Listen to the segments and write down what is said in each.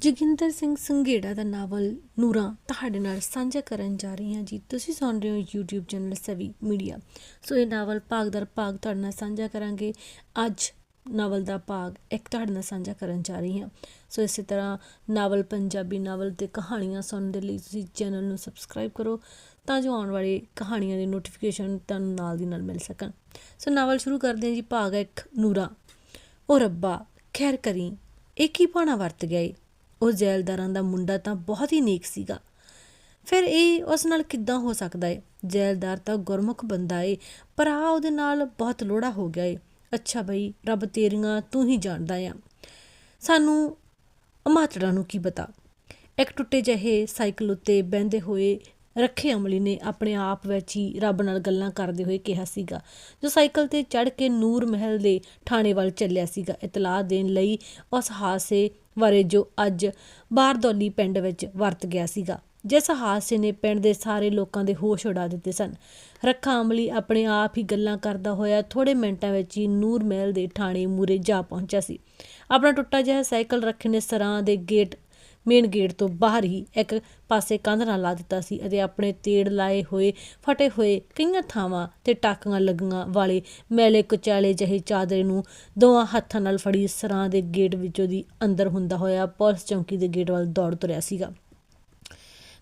ਜੋਗਿੰਦਰ ਸਿੰਘ ਸੰਘੇੜਾ ਦਾ ਨਾਵਲ ਨੂਰਾਂ ਤੁਹਾਡੇ ਨਾਲ ਸਾਂਝਾ ਕਰਨ ਜਾ ਰਹੀ ਹਾਂ ਜੀ। ਤੁਸੀਂ ਸੁਣ ਰਹੇ ਹੋ YouTube channel Savi media so ਇਹ ਨਾਵਲ ਭਾਗ ਦਰ ਭਾਗ ਤੁਹਾਡੇ ਨਾਲ ਸਾਂਝਾ ਕਰਾਂਗੇ। ਅੱਜ ਨਾਵਲ ਦਾ ਭਾਗ ਇੱਕ ਤੁਹਾਡੇ ਨਾਲ ਸਾਂਝਾ ਕਰਨ ਜਾ ਰਹੀ ਹਾਂ। ਸੋ ਇਸੇ ਤਰ੍ਹਾਂ ਨਾਵਲ ਪੰਜਾਬੀ ਨਾਵਲ ਤੇ ਕਹਾਣੀਆਂ ਸੁਣਨ ਦੇ ਲਈ ਤੁਸੀਂ ਚੈਨਲ ਨੂੰ ਸਬਸਕ੍ਰਾਈਬ ਕਰੋ ਤਾਂ ਜੋ ਆਉਣ ਵਾਲੀ ਕਹਾਣੀਆਂ ਦੀ ਨੋਟੀਫਿਕੇਸ਼ਨ ਤੁਹਾਨੂੰ ਨਾਲ ਦੀ ਨਾਲ ਮਿਲ ਸਕਣ। ਸੋ ਨਾਵਲ ਸ਼ੁਰੂ ਕਰਦੇ ਹਾਂ ਜੀ ਭਾਗ ਇੱਕ ਨੂਰਾਂ। ਉਹ ਰੱਬਾ, ਖੈਰ ਕਰੀ, ਇਹ ਕੀ ਪਾਣਾ ਵਰਤ ਗਿਆ ਏ? ਉਸ ਜ਼ੈਲਦਾਰਾਂ ਦਾ ਮੁੰਡਾ ਤਾਂ ਬਹੁਤ ਹੀ ਨੇਕ ਸੀਗਾ। ਫਿਰ ਇਹ ਉਸ ਨਾਲ ਕਿੱਦਾਂ ਹੋ ਸਕਦਾ ਏ? ਜ਼ੈਲਦਾਰ ਤਾਂ ਗੁਰਮੁਖ ਬੰਦਾ ਏ, ਪਰ ਆ ਉਹਦੇ ਨਾਲ ਬਹੁਤ ਲੋੜਾ ਹੋ ਗਿਆ ਏ। ਅੱਛਾ ਬਈ, ਰੱਬ ਤੇਰੀਆਂ ਤੂੰ ਹੀ ਜਾਣਦਾ ਆ। ਸਾਨੂੰ ਅਮਾਤੜਾ ਨੂੰ ਕੀ ਪਤਾ? ਇੱਕ ਟੁੱਟੇ ਜਿਹੇ ਸਾਈਕਲ ਉੱਤੇ ਬਹਿੰਦੇ ਹੋਏ ਰੱਖੇ ਅਮਲੀ ਨੇ ਆਪਣੇ ਆਪ ਵਿੱਚ ਹੀ ਰੱਬ ਨਾਲ ਗੱਲਾਂ ਕਰਦੇ ਹੋਏ ਕਿਹਾ ਸੀਗਾ, ਜੋ ਸਾਈਕਲ ਤੇ ਚੜ੍ਹ ਕੇ ਨੂਰ ਮਹਿਲ ਦੇ ਥਾਣੇ ਵੱਲ ਚੱਲਿਆ ਸੀਗਾ। ਇਤਲਾਹ ਦੇਣ ਲਈ ਉਸ ਹਾਦਸੇ ਬਾਰੇ ਜੋ ਅੱਜ ਬਾਰਦੌਲੀ ਪਿੰਡ ਵਿੱਚ ਵਰਤ ਗਿਆ ਸੀਗਾ। ਜਿਸ ਹਾਦਸੇ ਨੇ ਪਿੰਡ ਦੇ ਸਾਰੇ ਲੋਕਾਂ ਦੇ ਹੋਸ਼ ਉਡਾ ਦਿੱਤੇ ਸਨ। ਰੱਖਾ ਅਮਲੀ ਆਪਣੇ ਆਪ ਹੀ ਗੱਲਾਂ ਕਰਦਾ ਹੋਇਆ ਥੋੜੇ ਮਿੰਟਾਂ ਵਿੱਚ ਹੀ ਨੂਰ ਮਹਿਲ ਦੇ ਥਾਣੇ ਮੂਰੇ ਜਾ ਪਹੁੰਚਿਆ ਸੀ। ਆਪਣਾ ਟੁੱਟਾ ਜਿਹਾ ਸਾਈਕਲ ਰੱਖੇ ਨੇ ਸਰਾਂ ਦੇ ਗੇਟ ਮੇਨ ਗੇਟ ਤੋਂ ਬਾਹਰ ਹੀ ਇੱਕ ਪਾਸੇ ਕੰਧ ਨਾਲ ਲਾ ਦਿੱਤਾ ਸੀ ਅਤੇ ਆਪਣੇ ਤੇੜ ਲਾਏ ਹੋਏ, ਫਟੇ ਹੋਏ ਕਈਆਂ ਥਾਵਾਂ ਤੇ ਟਾਕੀਆਂ ਲੱਗੀਆਂ ਵਾਲੇ ਮੈਲੇ ਕੁਚਾਲੇ ਜਿਹੇ ਚਾਦਰੇ ਨੂੰ ਦੋਵਾਂ ਹੱਥਾਂ ਨਾਲ ਫੜੀ ਸਰਾਂ ਦੇ ਗੇਟ ਵਿੱਚੋਂ ਦੀ ਅੰਦਰ ਹੁੰਦਾ ਹੋਇਆ ਪੁਲਿਸ ਚੌਂਕੀ ਦੇ ਗੇਟ ਵੱਲ ਦੌੜ ਤੁਰਿਆ ਸੀਗਾ।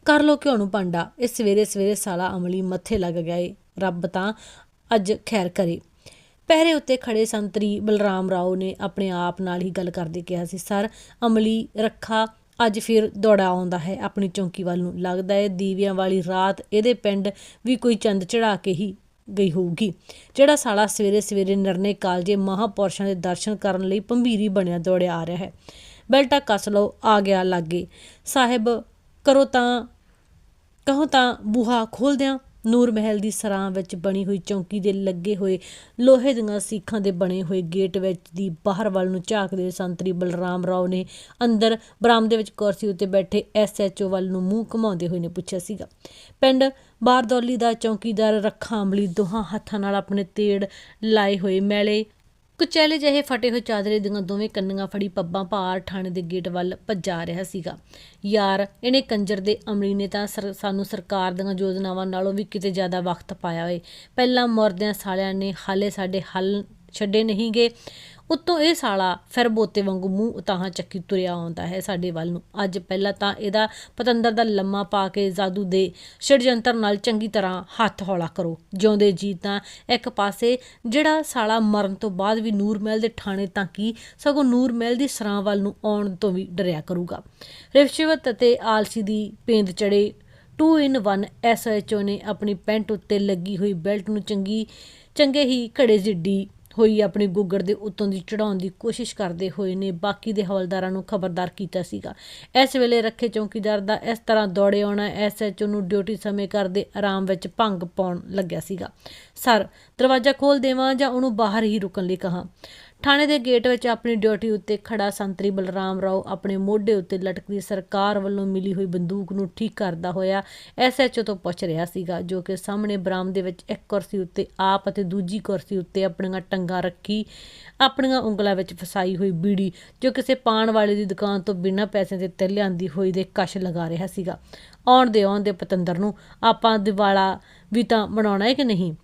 ਕਰ ਲੋ ਘਿਓ ਨੂੰ ਭਾਂਡਾ, ਇਹ ਸਵੇਰੇ ਸਵੇਰੇ ਸਾਲਾ ਅਮਲੀ ਮੱਥੇ ਲੱਗ ਗਿਆ ਏ, ਰੱਬ ਤਾਂ ਅੱਜ ਖੈਰ ਕਰੇ। ਪਹਿਰੇ ਉੱਤੇ ਖੜੇ ਸੰਤਰੀ ਬਲਰਾਮ ਰਾਓ ਨੇ ਆਪਣੇ ਆਪ ਨਾਲ ਹੀ ਗੱਲ ਕਰਦੇ ਕਿਹਾ ਸੀ, ਸਰ, ਅਮਲੀ ਰੱਖਾ ਅੱਜ ਫਿਰ ਦੌੜਾ ਆਉਂਦਾ ਹੈ। ਆਪਣੀ ਚੌਂਕੀ ਵੱਲ ਨੂੰ ਲੱਗਦਾ ਹੈ। ਦੀਵਿਆਂ ਵਾਲੀ ਰਾਤ ਇਹਦੇ ਪਿੰਡ ਵੀ ਕੋਈ ਚੰਦ ਚੜਾ ਕੇ ਹੀ ਗਈ ਹੋਊਗੀ। ਜਿਹੜਾ ਸਾਲਾ ਸਵੇਰੇ ਸਵੇਰੇ ਨਰਨੇ ਕਾਲਜੇ ਮਹਾਪੁਰਸ਼ਾਂ ਦੇ ਦਰਸ਼ਨ ਕਰਨ ਲਈ ਪੰਭੀਰੀ ਬਣਿਆ ਦੌੜਿਆ ਆ ਰਿਹਾ ਹੈ। ਬੈਲਟਾ ਕੱਸ ਲਓ, ਆ ਗਿਆ ਲਾਗੇ। ਸਾਹਿਬ, ਕਰੋ ਤਾਂ, ਕਹੋ ਤਾਂ ਬੂਹਾ ਖੋਲ ਦਿਆਂ ਨੂਰ ਮਹਿਲ ਦੀ ਸਰਾਂ ਵਿੱਚ ਬਣੀ ਹੋਈ ਚੌਂਕੀ ਦੇ ਲੱਗੇ ਹੋਏ ਲੋਹੇ ਦੀਆਂ ਸੀਖਾਂ ਦੇ ਬਣੇ ਹੋਏ ਗੇਟ ਵਿੱਚ ਦੀ ਬਾਹਰ ਵੱਲ ਨੂੰ ਝਾਕਦੇ ਸੰਤਰੀ ਬਲਰਾਮ ਰਾਓ ਨੇ ਅੰਦਰ ਬਰਾਮਦੇ ਵਿੱਚ ਕੁਰਸੀ ਉੱਤੇ ਬੈਠੇ ਐਸਐਚਓ ਵੱਲ ਨੂੰ ਮੂੰਹ ਘੁਮਾਉਂਦੇ ਹੋਏ ਨੇ ਪੁੱਛਿਆ ਸੀਗਾ। ਪਿੰਡ ਬਾਰਦੌਲੀ ਦਾ ਚੌਕੀਦਾਰ ਰੱਖਾ ਅਮਲੀ ਦੋਹਾਂ ਹੱਥਾਂ ਨਾਲ ਆਪਣੇ ਤੇੜ ਲਾਏ ਹੋਏ ਮੈਲੇ ਕੁਚੈਲੇ ਜਿਹੇ ਫਟੇ ਹੋਏ ਚਾਦਰੇ ਦੀਆਂ ਦੋਵੇਂ ਕੰਨੀਆਂ ਫੜੀ ਪੱਬਾਂ ਭਾਰ ਥਾਣੇ ਦੇ ਗੇਟ ਵੱਲ ਭੱਜਾ ਰਿਹਾ ਸੀਗਾ। ਯਾਰ, ਇਹਨੇ ਕੰਜਰ ਦੇ ਅਮਲੀ ਨੇ ਤਾਂ ਸਰ- ਸਾਨੂੰ ਸਰਕਾਰ ਦੀਆਂ ਯੋਜਨਾਵਾਂ ਨਾਲੋਂ ਵੀ ਕਿਤੇ ਜ਼ਿਆਦਾ ਵਕਤ ਪਾਇਆ ਏ ਪਹਿਲਾਂ ਮਰਦਿਆਂ ਸਾਲਿਆਂ ਨੇ ਹਾਲੇ ਸਾਡੇ ਹੱਲ ਛੱਡੇ ਨਹੀਂ ਗਏ ਉੱਤੋਂ ਇਹ ਸਾਲਾ ਫਿਰ ਬੋਤੇ ਵਾਂਗੂ ਮੂੰਹ ਉਤਾਹਾਂ ਚੱਕੀ ਤੁਰਿਆ ਆਉਂਦਾ ਹੈ ਸਾਡੇ ਵੱਲ ਨੂੰ। ਅੱਜ ਪਹਿਲਾਂ ਤਾਂ ਇਹਦਾ ਪਤੰਦਰ ਦਾ ਲੰਮਾ ਪਾ ਕੇ ਜਾਦੂ ਦੇ ਛੜਯੰਤਰ ਨਾਲ ਚੰਗੀ ਤਰ੍ਹਾਂ ਹੱਥ ਹੌਲਾ ਕਰੋ। ਜਿਉਂਦੇ ਜੀ ਤਾਂ ਇੱਕ ਪਾਸੇ ਜਿਹੜਾ ਸਾਲਾ ਮਰਨ ਤੋਂ ਬਾਅਦ ਵੀ ਨੂਰ ਮਹਿਲ ਦੇ ਥਾਣੇ ਤਾਂ ਕੀ ਸਗੋਂ ਨੂਰ ਮਹਿਲ ਦੀ ਸਰਾਂ ਵੱਲ ਨੂੰ ਆਉਣ ਤੋਂ ਵੀ ਡਰਿਆ ਕਰੂਗਾ। ਰਿਸ਼ਵਤ ਅਤੇ ਆਲਸੀ ਦੀ ਪੇਂਦ ਚੜੇ 2 ਇਨ 1 ਐਸਐਚਓ ਨੇ ਆਪਣੀ ਪੈਂਟ ਉੱਤੇ ਲੱਗੀ ਹੋਈ ਬੈਲਟ ਨੂੰ ਚੰਗੀ ਚੰਗੇ ਹੀ ਘੜੇ ਜਿੱਡੀ ਹੋਈ ਆਪਣੀ ਗੁੱਗੜ ਦੇ ਉੱਤੋਂ ਦੀ ਚੜਾਉਣ ਦੀ ਕੋਸ਼ਿਸ਼ ਕਰਦੇ ਹੋਏ ਨੇ ਬਾਕੀ ਦੇ ਹਵਲਦਾਰਾਂ ਨੂੰ ਖਬਰਦਾਰ ਕੀਤਾ ਸੀਗਾ। ਇਸ ਵੇਲੇ ਰੱਖੇ ਚੌਕੀਦਾਰ ਦਾ ਇਸ ਤਰ੍ਹਾਂ ਦੌੜੇ ਆਉਣਾ ਐਸਐਚਓ ਨੂੰ ਡਿਊਟੀ ਸਮੇਂ ਕਰਦੇ ਆਰਾਮ ਵਿੱਚ ਭੰਗ ਪਾਉਣ ਲੱਗਿਆ ਸੀਗਾ। ਸਰ, ਦਰਵਾਜ਼ਾ ਖੋਲ ਦੇਵਾਂ ਜਾਂ ਉਹਨੂੰ ਬਾਹਰ ਹੀ ਰੁਕਣ ਲਈ ਕਹਾਂ? ਥਾਣੇ ਦੇ ਗੇਟ ਵਿੱਚ ਆਪਣੀ ਡਿਊਟੀ ਉੱਤੇ ਖੜਾ ਸੰਤਰੀ ਬਲਰਾਮ ਰਾਓ ਆਪਣੇ ਮੋਢੇ ਉੱਤੇ ਲਟਕਦੀ ਸਰਕਾਰ ਵੱਲੋਂ ਮਿਲੀ ਹੋਈ ਬੰਦੂਕ ਨੂੰ ਠੀਕ ਕਰਦਾ ਹੋਇਆ ਐਸਐਚਓ ਤੋਂ ਪੁੱਛ ਰਿਹਾ ਸੀਗਾ, ਜੋ ਕਿ ਸਾਹਮਣੇ ਬਰਾਮਦੇ ਵਿੱਚ ਇੱਕ ਕੁਰਸੀ ਉੱਤੇ ਆਪ ਅਤੇ ਦੂਜੀ ਕੁਰਸੀ ਉੱਤੇ ਆਪਣੀਆਂ ਟੰਗਾਂ ਰੱਖੀ, ਆਪਣੀਆਂ ਉਂਗਲਾਂ ਵਿੱਚ ਫਸਾਈ ਹੋਈ ਬੀੜੀ, ਜੋ ਕਿਸੇ ਪਾਣ ਵਾਲੇ ਦੀ ਦੁਕਾਨ ਤੋਂ ਬਿਨਾਂ ਪੈਸੇ ਦਿੱਤੇ ਲਿਆਂਦੀ ਹੋਈ ਦੇ ਕਸ਼ ਲਗਾ ਰਿਹਾ ਸੀਗਾ। ਆਉਣ ਦੇ ਆਉਣ ਦੇ ਪਤੰਦਰ ਨੂੰ ਆਪਾਂ ਦਿਵਾਲਾ ਵੀ ਤਾਂ ਬਣਾਉਣਾ ਹੈ ਕਿ ਨਹੀਂ?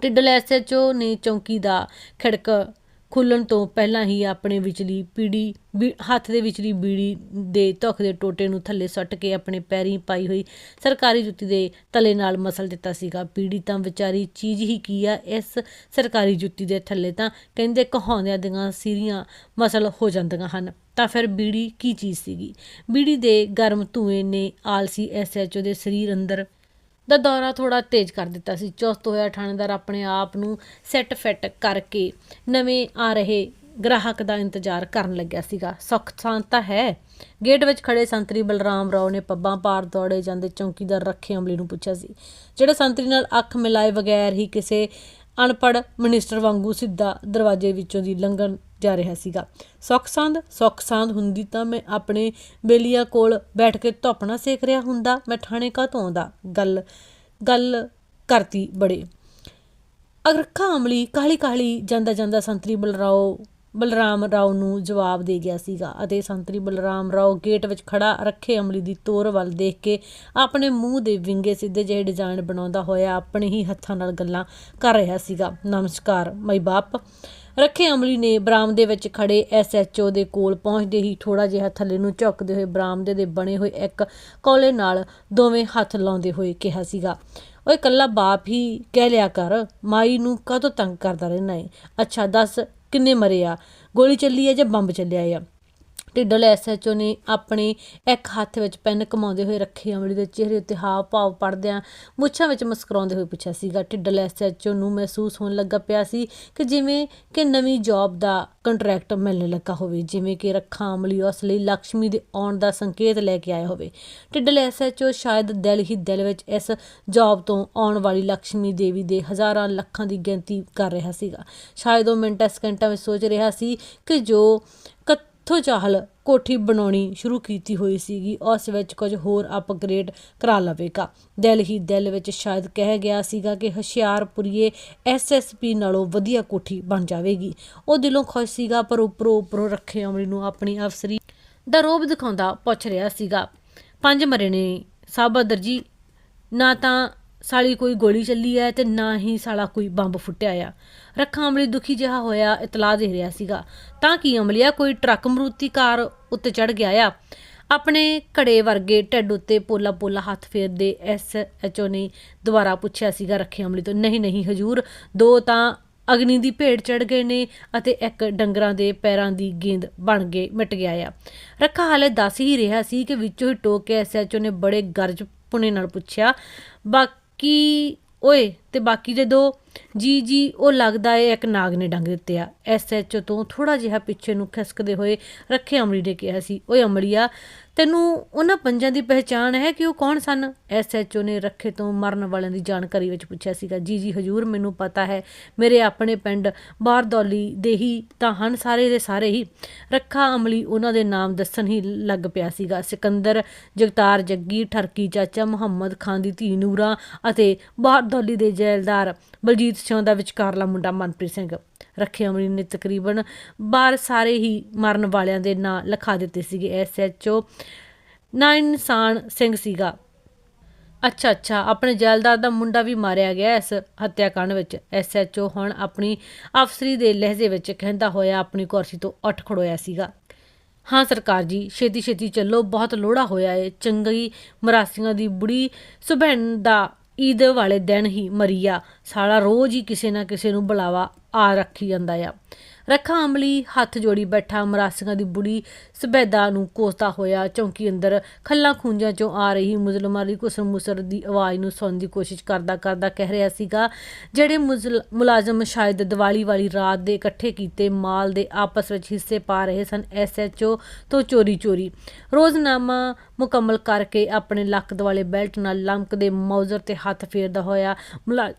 ਟਿੱਡਲ ਐਸਐਚਓ ਨੇ ਚੌਂਕੀ ਦਾ ਖਿੜਕ ਖੁੱਲਣ ਤੋਂ ਪਹਿਲਾਂ ਹੀ ਆਪਣੇ ਵਿਚਲੀ ਪੀੜੀ ਵੀ- ਹੱਥ ਦੇ ਵਿਚਲੀ ਬੀੜੀ ਦੇ ਧੁੱਖ ਦੇ ਟੋਟੇ ਨੂੰ ਥੱਲੇ ਸੁੱਟ ਕੇ ਆਪਣੇ ਪੈਰੀਂ ਪਾਈ ਹੋਈ ਸਰਕਾਰੀ ਜੁੱਤੀ ਦੇ ਤਲੇ ਨਾਲ ਮਸਲ ਦਿੱਤਾ ਸੀਗਾ। ਪੀੜੀ ਤਾਂ ਵਿਚਾਰੀ ਚੀਜ਼ ਹੀ ਕੀ ਆ, ਇਸ ਸਰਕਾਰੀ ਜੁੱਤੀ ਦੇ ਥੱਲੇ ਤਾਂ ਕਹਿੰਦੇ ਕਹਾਉਂਦਿਆਂ ਦੀਆਂ ਸੀਰੀਆਂ ਮਸਲ ਹੋ ਜਾਂਦੀਆਂ ਹਨ। ਤਾਂ ਫਿਰ ਬੀੜੀ ਕੀ ਚੀਜ਼ ਸੀਗੀ? ਬੀੜੀ ਦੇ ਗਰਮ ਧੂਏ ਨੇ ਆਲਸੀ ਐਸਐਚਓ ਦੇ ਸਰੀਰ ਅੰਦਰ ਦਾ ਦੌਰਾ ਥੋੜਾ ਤੇਜ਼ ਕਰ ਦਿੱਤਾ ਸੀ। ਚੁਸਤ ਹੋਇਆ ਥਾਣੇਦਾਰ ਆਪਣੇ ਆਪ ਨੂੰ ਸੈੱਟ ਫਿੱਟ ਕਰਕੇ ਨਵੇਂ ਆ ਰਹੇ ਗ੍ਰਾਹਕ ਦਾ ਇੰਤਜ਼ਾਰ ਕਰਨ ਲੱਗਿਆ ਸੀਗਾ। ਸੁੱਖ ਸ਼ਾਂਤ ਤਾਂ ਹੈ। ਗੇਟ ਵਿੱਚ ਖੜੇ ਸੰਤਰੀ ਬਲਰਾਮ ਰਾਓ ਨੇ ਪੱਬਾਂ ਪਾਰ ਦੌੜੇ ਜਾਂਦੇ ਚੌਕੀਦਾਰ ਰੱਖੇ ਅਮਲੀ ਨੂੰ ਪੁੱਛਿਆ ਸੀ। ਜਿਹੜਾ ਸੰਤਰੀ ਨਾਲ ਅੱਖ ਮਿਲਾਏ ਬਗੈਰ ਹੀ ਕਿਸੇ ਅਨਪੜ ਮਿਨਿਸਟਰ ਵਾਂਗੂ ਸਿੱਧਾ ਦਰਵਾਜ਼ੇ ਵਿੱਚੋਂ ਦੀ ਲੰਘਣ ਜਾ ਰਿਹਾ ਸੀਗਾ। ਸੁੱਖ ਸੰਦ ਸੁੱਖ ਸੰਦ ਹੁੰਦੀ ਤਾਂ ਮੈਂ ਆਪਣੇ ਬੇਲੀਆਂ ਕੋਲ ਬੈਠ ਕੇ ਧੁੱਪ ਸੇਕ ਰਿਹਾ ਹੁੰਦਾ, ਮੈਂ ਥਾਣੇ ਕਾਹਤੋਂ ਆਉਂਦਾ? ਗੱਲ ਗੱਲ ਕਰਤੀ ਬੜੇ। ਅਗਰਖਾ ਅਮਲੀ ਕਾਹਲੀ ਕਾਹਲੀ ਜਾਂਦਾ ਜਾਂਦਾ ਸੰਤਰੀ ਬਲਰਾਓ ਬਲਰਾਮ ਰਾਓ ਨੂੰ ਜਵਾਬ ਦੇ ਗਿਆ ਸੀਗਾ ਅਤੇ ਸੰਤਰੀ ਬਲਰਾਮ ਰਾਓ ਗੇਟ ਵਿੱਚ ਖੜਾ ਰੱਖੇ ਅਮਲੀ ਦੀ ਤੋਰ ਵੱਲ ਦੇਖ ਕੇ ਆਪਣੇ ਮੂੰਹ ਦੇ ਵਿੰਗੇ ਸਿੱਧੇ ਜਿਹੇ ਡਿਜ਼ਾਈਨ ਬਣਾਉਂਦਾ ਹੋਇਆ ਆਪਣੇ ਹੀ ਹੱਥਾਂ ਨਾਲ ਗੱਲਾਂ ਕਰ ਰਿਹਾ ਸੀਗਾ। ਨਮਸਕਾਰ, ਮਈ ਬਾਪ। ਰੱਖੇ ਅਮਲੀ ਨੇ ਬਰਾਮਦੇ ਵਿੱਚ ਖੜੇ ਐਸਐਚਓ ਦੇ ਕੋਲ ਪਹੁੰਚਦੇ ਹੀ ਥੋੜਾ ਜਿਹਾ ਥੱਲੇ ਨੂੰ ਝੁਕਦੇ ਹੋਏ ਬਰਾਮਦੇ ਦੇ ਬਣੇ ਹੋਏ ਇੱਕ ਕੌਲੇ ਨਾਲ ਦੋਵੇਂ ਹੱਥ ਲਾਉਂਦੇ ਹੋਏ ਕਿਹਾ ਸੀਗਾ, ਓਏ ਕੱਲਾ ਬਾਪ ਹੀ ਕਹਿ ਲਿਆ ਕਰ, ਮਾਈ ਨੂੰ ਕਦੋਂ ਤੰਗ ਕਰਦਾ ਰਹਿਣਾ ਏ? ਅੱਛਾ, ਦੱਸ ਕਿੰਨੇ ਮਰੇ ਆ? ਗੋਲੀ ਚੱਲੀ ਆ ਜਾਂ ਬੰਬ ਚੱਲਿਆ ਆ? ਢਿੱਡਲ ਐਸਐਚਓ ਨੇ ਆਪਣੇ ਇੱਕ ਹੱਥ ਵਿੱਚ ਪੈਨ ਕਮਾਉਂਦੇ ਹੋਏ ਰੱਖੇ ਅਮਲੀ ਦੇ ਚਿਹਰੇ ਉੱਤੇ ਹਾਵ ਭਾਵ ਪੜਦਿਆਂ ਮੁੱਛਾਂ ਵਿੱਚ ਮੁਸਕਰਾਉਂਦੇ ਹੋਏ ਪੁੱਛਿਆ ਸੀਗਾ। ਢਿੱਡਲ ਐਸਐਚਓ ਨੂੰ ਮਹਿਸੂਸ ਹੋਣ ਲੱਗਾ ਪਿਆ ਸੀ ਕਿ ਜਿਵੇਂ ਕਿ ਨਵੀਂ ਜੌਬ ਦਾ ਕੰਟਰੈਕਟ ਮਿਲਣ ਲੱਗਾ ਹੋਵੇ, ਜਿਵੇਂ ਕਿ ਰੱਖਾ ਅਮਲੀ ਉਸ ਲਈ ਲక్ష్ਮੀ ਦੇ ਆਉਣ ਦਾ ਸੰਕੇਤ ਲੈ ਕੇ ਆਇਆ ਹੋਵੇ। ਢਿੱਡਲ ਐਸਐਚਓ ਸ਼ਾਇਦ ਦਿਲ ਹੀ ਦਿਲ ਵਿੱਚ ਇਸ ਜੌਬ ਤੋਂ ਆਉਣ ਵਾਲੀ ਲక్ష్ਮੀ ਦੇਵੀ ਦੇ ਹਜ਼ਾਰਾਂ ਲੱਖਾਂ ਦੀ ਗਿਣਤੀ ਕਰ ਰਿਹਾ ਸੀਗਾ। ਸ਼ਾਇਦ ਉਹ ਮਿੰਟਾਂ ਸਕਿੰਟਾਂ ਵਿੱਚ ਸੋਚ ਰਿਹਾ ਸੀ ਕਿ ਜੋ ਕਿੱਥੋਂ ਚਾਹਲ ਕੋਠੀ ਬਣਾਉਣੀ ਸ਼ੁਰੂ ਕੀਤੀ ਹੋਈ ਸੀਗੀ, ਉਸ ਵਿੱਚ ਕੁਝ ਹੋਰ ਅਪਗ੍ਰੇਡ ਕਰਾ ਲਵੇਗਾ। ਦਿਲ ਹੀ ਦਿਲ ਵਿੱਚ ਸ਼ਾਇਦ ਕਹਿ ਗਿਆ ਸੀਗਾ ਕਿ ਹੁਸ਼ਿਆਰਪੁਰੀਏ ਐਸਐਸਪੀ ਨਾਲੋਂ ਵਧੀਆ ਕੋਠੀ ਬਣ ਜਾਵੇਗੀ। ਉਹ ਦਿਲੋਂ ਖੁਸ਼ ਸੀਗਾ, ਪਰ ਉੱਪਰੋਂ ਉੱਪਰੋਂ ਰੱਖੇ ਅਮਲੀ ਨੂੰ ਆਪਣੀ ਅਫਸਰੀ ਦਾ ਰੋਬ ਦਿਖਾਉਂਦਾ ਪੁੱਛ ਰਿਹਾ ਸੀਗਾ। ਪੰਜ ਮਰੇ ਨੇ ਸਾਹਿਬ ਦਰਜੀ, ਨਾ ਤਾਂ ਸਾਲੀ ਕੋਈ ਗੋਲੀ ਚੱਲੀ ਹੈ ਤੇ ਨਾ ਹੀ ਸਾਲਾ ਕੋਈ ਬੰਬ ਫੁੱਟਿਆ ਆ। ਰੱਖਾਂ ਅਮਲੀ ਦੁਖੀ ਜਿਹਾ ਹੋਇਆ, ਇਤਲਾਹ ਦੇ ਰਿਹਾ ਸੀਗਾ। ਤਾਂ ਕੀ ਅਮਲੀਆ ਕੋਈ ਟਰੱਕ ਮਰੂਤੀ ਕਾਰ ਉੱਤੇ ਚੜ ਗਿਆ ਆ? ਆਪਣੇ ਘੜੇ ਵਰਗੇ ਢਿੱਡ ਉੱਤੇ ਪੋਲਾ ਪੋਲਾ ਹੱਥ ਫੇਰਦੇ ਐਸ ਐਚਓ ਨੇ ਦੁਬਾਰਾ ਪੁੱਛਿਆ ਸੀਗਾ ਰੱਖੇ ਅਮਲੀ ਤੋਂ, ਨਹੀਂ ਨਹੀਂ ਹਜੂਰ, ਦੋ ਤਾਂ ਅਗਨੀ ਦੀ ਭੇਟ ਚੜ ਗਏ ਨੇ ਅਤੇ ਇੱਕ ਡੰਗਰਾਂ ਦੇ ਪੈਰਾਂ ਦੀ ਗੇਂਦ ਬਣ ਗਏ, ਮਿਟ ਗਿਆ ਆ। ਰੱਖਾ ਹਾਲੇ ਦੱਸ ਹੀ ਰਿਹਾ ਸੀ ਕਿ ਵਿੱਚੋਂ ਹੀ ਟੋਕ ਕੇ ਐਸਐਚਓ ਨੇ ਬੜੇ ਗਰਜ ਪੁਣੇ ਨਾਲ ਪੁੱਛਿਆ, ਬਾਕੀ ਓਏ, ਤੇ ਬਾਕੀ ਦੇ ਦੋ। ਜੀ ਜੀ, ਉਹ ਲੱਗਦਾ ਏ ਇੱਕ ਨਾਗ ਨੇ ਡੰਗ ਦਿੱਤੇ ਆ। ਐਸਐਚਓ ਤੋਂ ਥੋੜਾ ਜਿਹਾ ਪਿੱਛੇ ਨੂੰ ਖਿਸਕਦੇ ਹੋਏ ਰੱਖੇ ਅਮਲੀ ਨੇ ਕਿਹਾ ਸੀ, ਓਏ ਅਮਲੀਆ ਤੈਨੂੰ ਉਹਨਾਂ ਪੰਜਾਂ ਦੀ ਪਹਿਚਾਣ ਹੈ ਕਿ ਉਹ ਕੌਣ ਸਨ? ਐਸਐਚਓ ਨੇ ਰੱਖੇ ਤੋਂ ਮਰਨ ਵਾਲਿਆਂ ਦੀ ਜਾਣਕਾਰੀ ਵਿੱਚ ਪੁੱਛਿਆ ਸੀਗਾ। ਜੀ ਜੀ, ਹਜੂਰ, ਮੈਨੂੰ ਪਤਾ ਹੈ। ਮੇਰੇ ਆਪਣੇ ਪਿੰਡ ਬਾਰਦੌਲੀ ਦੇ ਹੀ ਤਾਂ ਹਨ ਸਾਰੇ ਦੇ ਸਾਰੇ ਹੀ। ਰੱਖਾ ਅਮਲੀ ਉਹਨਾਂ ਦੇ ਨਾਮ ਦੱਸਣ ਹੀ ਲੱਗ ਪਿਆ ਸੀਗਾ। ਸਿਕੰਦਰ, ਜਗਤਾਰ, ਜੱਗੀ, ਠਰਕੀ, ਚਾਚਾ ਮੁਹੰਮਦ ਖਾਨ ਦੀ ਧੀ ਨੂਰਾ ਅਤੇ ਬਾਰਦੌਲੀ ਦੇ ਜੈਲਦਾਰ ਬਲਜੀਤ ਸਿੰਘ ਦਾ ਵਿਚਕਾਰਲਾ ਮੁੰਡਾ ਮਨਪ੍ਰੀਤ ਸਿੰਘ। ਰੱਖੇ ਅਮਰੀ ਨੇ ਤਕਰੀਬਨ ਬਾਹਰ ਸਾਰੇ ਹੀ ਮਰਨ ਵਾਲਿਆਂ ਦੇ ਨਾਂ ਲਿਖਾ ਦਿੱਤੇ ਸੀਗੇ ਐਸਐਚਓ ਨਾ ਇਨਸਾਨ ਸਿੰਘ ਸੀਗਾ। ਅੱਛਾ ਅੱਛਾ, ਆਪਣੇ ਜੈਲਦਾਰ ਦਾ ਮੁੰਡਾ ਵੀ ਮਾਰਿਆ ਗਿਆ ਇਸ ਹੱਤਿਆਕਾਂਡ ਵਿੱਚ। ਐਸਐਚਓ ਹੁਣ ਆਪਣੀ ਅਫਸਰੀ ਦੇ ਲਹਿਜੇ ਵਿੱਚ ਕਹਿੰਦਾ ਹੋਇਆ ਆਪਣੀ ਕੁਰਸੀ ਤੋਂ ਉੱਠ ਖੜੋਇਆ ਸੀਗਾ। ਹਾਂ, ਸਰਕਾਰ ਜੀ, ਛੇਤੀ ਛੇਤੀ ਚੱਲੋ, ਬਹੁਤ ਲੋੜਾ ਹੋਇਆ ਏ। ਚੰਗੀ ਮਰਾਸੀਆਂ ਦੀ ਬੁੜੀ ਸੁਭੈਣ ਦਾ ਈਦ ਵਾਲੇ ਦਿਨ ਹੀ ਮਰੀ ਆ ਸਾਲਾ ਰੋਜ਼ ਹੀ ਕਿਸੇ ਨਾ ਕਿਸੇ ਨੂੰ ਬੁਲਾਵਾ ਆ ਰੱਖੀ ਜਾਂਦਾ ਆ। ਰੱਖਾ ਅਮਲੀ, ਹੱਥ ਜੋੜੀ ਬੈਠਾ ਮਰਾਸੀਆਂ ਦੀ ਬੁੜੀ ਸਬੈਦਾ ਨੂੰ ਕੋਸਦਾ ਹੋਇਆ, ਚੌਂਕੀ ਅੰਦਰ ਖੱਲਾਂ ਖੂੰਜਾਂ ਚੋਂ ਆ ਰਹੀ ਮੁਜ਼ਲਮਾਂ ਦੀ ਕੁਸਰ ਮੁਸਰ ਦੀ ਆਵਾਜ਼ ਨੂੰ ਸੁਣਨ ਦੀ ਕੋਸ਼ਿਸ਼ ਕਰਦਾ ਕਰਦਾ ਕਹਿ ਰਿਹਾ ਸੀਗਾ, ਜਿਹੜੇ ਮੁਜ਼ਲ- ਮੁਲਾਜ਼ਮ ਸ਼ਾਇਦ ਦੀਵਾਲੀ ਵਾਲੀ ਰਾਤ ਦੇ ਇਕੱਠੇ ਕੀਤੇ ਮਾਲ ਦੇ ਆਪਸ ਵਿੱਚ ਹਿੱਸੇ ਪਾ ਰਹੇ ਸਨ ਐਸਐਚਓ ਤੋਂ ਚੋਰੀ ਚੋਰੀ ਰੋਜ਼ਨਾਮਾ ਮੁਕੰਮਲ ਕਰਕੇ ਆਪਣੇ ਲੱਕ ਦੁਆਲੇ ਬੈਲਟ ਨਾਲ ਲਮਕਦੇ ਮੌਜ਼ਰ ਤੇ ਹੱਥ ਫੇਰਦਾ ਹੋਇਆ ਮੁਲਾ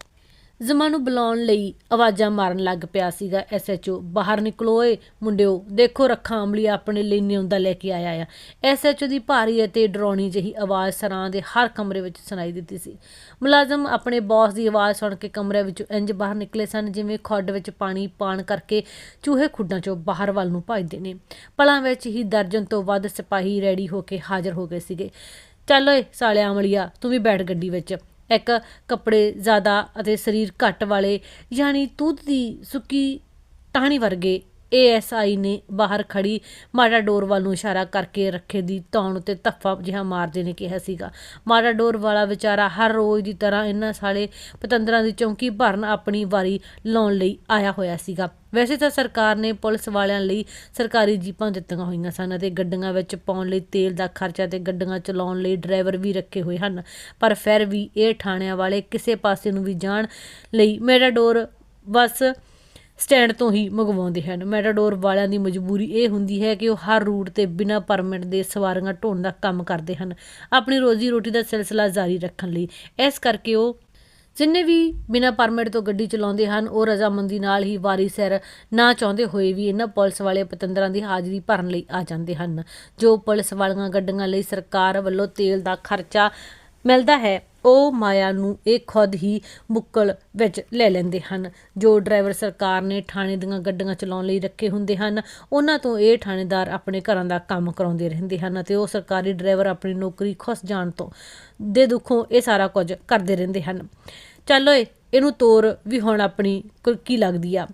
ਜ਼ਮਾਂ ਨੂੰ ਬੁਲਾਉਣ ਲਈ ਆਵਾਜ਼ਾਂ ਮਾਰਨ ਲੱਗ ਪਿਆ ਸੀਗਾ। ਐਸਐਚਓ ਬਾਹਰ ਨਿਕਲੋ ਏ ਮੁੰਡਿਓ, ਦੇਖੋ ਰੱਖਾਂ ਅਮਲੀ ਆਪਣੇ ਲਈ ਨਿਉਂਦਾ ਲੈ ਕੇ ਆਇਆ ਆ। ਐਸਐਚਓ ਦੀ ਭਾਰੀ ਅਤੇ ਡਰਾਉਣੀ ਜਿਹੀ ਆਵਾਜ਼ ਸਰਾਂ ਦੇ ਹਰ ਕਮਰੇ ਵਿੱਚ ਸੁਣਾਈ ਦਿੱਤੀ ਸੀ। ਮੁਲਾਜ਼ਮ ਆਪਣੇ ਬੌਸ ਦੀ ਆਵਾਜ਼ ਸੁਣ ਕੇ ਕਮਰੇ ਵਿੱਚੋਂ ਇੰਜ ਬਾਹਰ ਨਿਕਲੇ ਸਨ ਜਿਵੇਂ ਖੁੱਡ ਵਿੱਚ ਪਾਣੀ ਪਾਣ ਕਰਕੇ ਚੂਹੇ ਖੁੱਡਾਂ ਚੋਂ ਬਾਹਰ ਵੱਲ ਨੂੰ ਭੱਜਦੇ ਨੇ। ਪਲਾਂ ਵਿੱਚ ਹੀ ਦਰਜਨ ਤੋਂ ਵੱਧ ਸਿਪਾਹੀ ਰੈਡੀ ਹੋ ਕੇ ਹਾਜ਼ਰ ਹੋ ਗਏ ਸੀਗੇ। ਚੱਲ ਓਏ, ਸਾਲਿਆ ਅਮਲੀਆ, ਤੂੰ ਵੀ ਬੈਠ ਗੱਡੀ ਵਿੱਚ। ਇੱਕ ਕੱਪੜੇ ਜ਼ਿਆਦਾ ਅਤੇ ਸਰੀਰ ਘੱਟ ਵਾਲੇ ਯਾਨੀ ਤੂਤ ਦੀ ਸੁੱਕੀ ਟਾਹਣੀ ਵਰਗੇ ਏਐਸਆਈ ਨੇ ਬਾਹਰ ਖੜੀ ਮਾਡਾ ਵੱਲ ਨੂੰ ਇਸ਼ਾਰਾ ਕਰਕੇ ਰੱਖੇ ਦੀ ਧੌਣ ਉੱਤੇ ਧੱਫਾ ਜਿਹਾ ਮਾਰਦੇ ਨੇ ਕਿਹਾ ਸੀਗਾ। ਮਾਟਾਡੋਰ ਵਾਲਾ ਵਿਚਾਰਾ ਹਰ ਰੋਜ਼ ਦੀ ਤਰ੍ਹਾਂ ਇਹਨਾਂ ਸਾਲੇ ਪਤੰਦਰਾਂ ਦੀ ਚੌਂਕੀ ਭਰਨ ਆਪਣੀ ਵਾਰੀ ਲਾਉਣ ਲਈ ਆਇਆ ਹੋਇਆ ਸੀਗਾ। ਵੈਸੇ ਤਾਂ ਸਰਕਾਰ ਨੇ ਪੁਲਿਸ ਵਾਲਿਆਂ ਲਈ ਸਰਕਾਰੀ ਜੀਪਾਂ ਦਿੱਤੀਆਂ ਹੋਈਆਂ ਸਨ ਅਤੇ ਗੱਡੀਆਂ ਵਿੱਚ ਪਾਉਣ ਲਈ ਤੇਲ ਦਾ ਖਰਚਾ ਤੇ ਗੱਡੀਆਂ ਚਲਾਉਣ ਲਈ ਡਰਾਈਵਰ ਵੀ ਰੱਖੇ ਹੋਏ ਹਨ। ਪਰ ਫਿਰ ਵੀ ਇਹ ਥਾਣਿਆਂ ਵਾਲੇ ਕਿਸੇ ਪਾਸੇ ਨੂੰ ਵੀ ਜਾਣ ਲਈ ਮੈਟਾਡੋਰ ਬਸ ਸਟੈਂਡ ਤੋਂ ਹੀ ਮੰਗਵਾਉਂਦੇ ਹਨ। ਮੈਟਾਡੋਰ ਵਾਲਿਆਂ ਦੀ ਮਜਬੂਰੀ ਇਹ ਹੁੰਦੀ ਹੈ ਕਿ ਉਹ ਹਰ ਰੂਟ ਤੇ ਬਿਨਾਂ ਪਰਮਿਟ ਦੇ ਸਵਾਰੀਆਂ ਢੋਣ ਦਾ ਕੰਮ ਕਰਦੇ ਹਨ, ਆਪਣੀ ਰੋਜ਼ੀ ਰੋਟੀ ਦਾ ਸਿਲਸਿਲਾ ਜਾਰੀ ਰੱਖਣ ਲਈ। ਇਸ ਕਰਕੇ ਉਹ ਜਿੰਨੇ ਵੀ ਬਿਨਾਂ ਪਰਮਿਟ ਤੋਂ ਗੱਡੀ ਚਲਾਉਂਦੇ ਹਨ, ਉਹ ਰਜ਼ਾਮੰਦੀ ਨਾਲ ਹੀ ਵਾਰੀ ਸੈਰ ਨਾ ਚਾਹੁੰਦੇ ਹੋਏ ਵੀ ਇਹਨਾਂ ਪੁਲਿਸ ਵਾਲੇ ਪਤੰਦਰਾਂ ਦੀ ਹਾਜ਼ਰੀ ਭਰਨ ਲਈ ਆ ਜਾਂਦੇ ਹਨ। ਜੋ ਪੁਲਿਸ ਵਾਲੀਆਂ ਗੱਡੀਆਂ ਲਈ ਸਰਕਾਰ ਵੱਲੋਂ ਤੇਲ ਦਾ ਖਰਚਾ ਮਿਲਦਾ ਹੈ ਉਹ ਮਾਇਆ ਨੂੰ ਇਹ ਖੁਦ ਹੀ ਮੁੱਕਲ ਵਿੱਚ ਲੈ ਲੈਂਦੇ ਹਨ। ਜੋ ਡਰਾਈਵਰ ਸਰਕਾਰ ਨੇ ਥਾਣੇ ਦੀਆਂ ਗੱਡੀਆਂ ਚਲਾਉਣ ਲਈ ਰੱਖੇ ਹੁੰਦੇ ਹਨ, ਉਹਨਾਂ ਤੋਂ ਇਹ ਥਾਣੇਦਾਰ ਆਪਣੇ ਘਰਾਂ ਦਾ ਕੰਮ ਕਰਾਉਂਦੇ ਰਹਿੰਦੇ ਹਨ ਅਤੇ ਉਹ ਸਰਕਾਰੀ ਡਰਾਈਵਰ ਆਪਣੀ ਨੌਕਰੀ ਖੁੱਸ ਜਾਣ ਤੋਂ ਦੇ ਦੁੱਖੋਂ ਇਹ ਸਾਰਾ ਕੁਝ ਕਰਦੇ ਰਹਿੰਦੇ ਹਨ। ਚੱਲ ਓਏ, ਇਹਨੂੰ ਤੋਰ ਵੀ ਹੁਣ ਆਪਣੀ ਕ- ਕੀ ਲੱਗਦੀ ਆ,